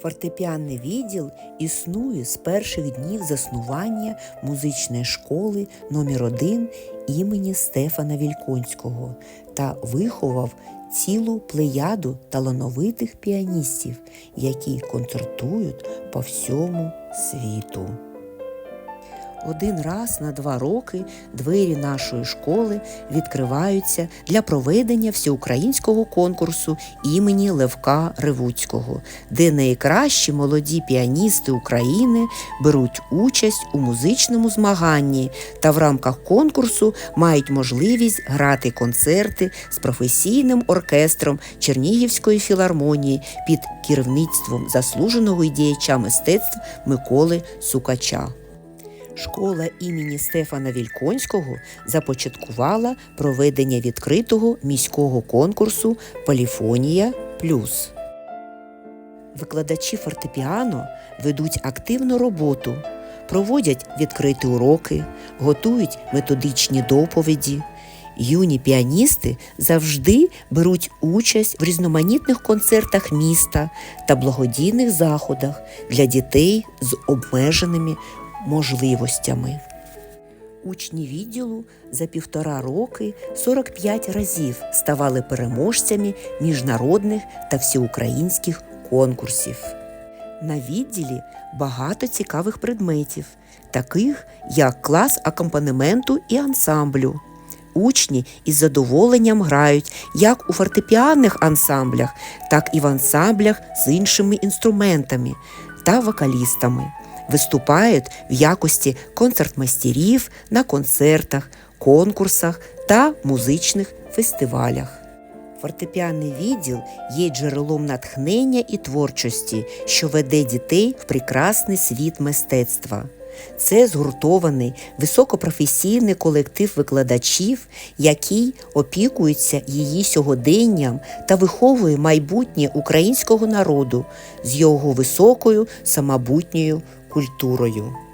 Фортепіанний відділ існує з перших днів заснування музичної школи номер 1 імені Стефана Вільконського та виховав цілу плеяду талановитих піаністів, які концертують по всьому світу. Один раз на два роки двері нашої школи відкриваються для проведення всеукраїнського конкурсу імені Левка Ревуцького, де найкращі молоді піаністи України беруть участь у музичному змаганні та в рамках конкурсу мають можливість грати концерти з професійним оркестром Чернігівської філармонії під керівництвом заслуженого діяча мистецтв Миколи Сукача. Школа імені Стефана Вільконського започаткувала проведення відкритого міського конкурсу Поліфонія Плюс. Викладачі фортепіано ведуть активну роботу, проводять відкриті уроки, готують методичні доповіді. Юні піаністи завжди беруть участь в різноманітних концертах міста та благодійних заходах для дітей з обмеженими можливостями. Учні відділу за півтора роки 45 разів ставали переможцями міжнародних та всеукраїнських конкурсів. На відділі багато цікавих предметів, таких як клас акомпанементу і ансамблю. Учні із задоволенням грають як у фортепіанних ансамблях, так і в ансамблях з іншими інструментами та вокалістами виступають в якості концертмайстерів на концертах, конкурсах та музичних фестивалях. Фортепіанний відділ є джерелом натхнення і творчості, що веде дітей в прекрасний світ мистецтва. Це згуртований високопрофесійний колектив викладачів, який опікується її сьогоденням та виховує майбутнє українського народу з його високою самобутньою культурою.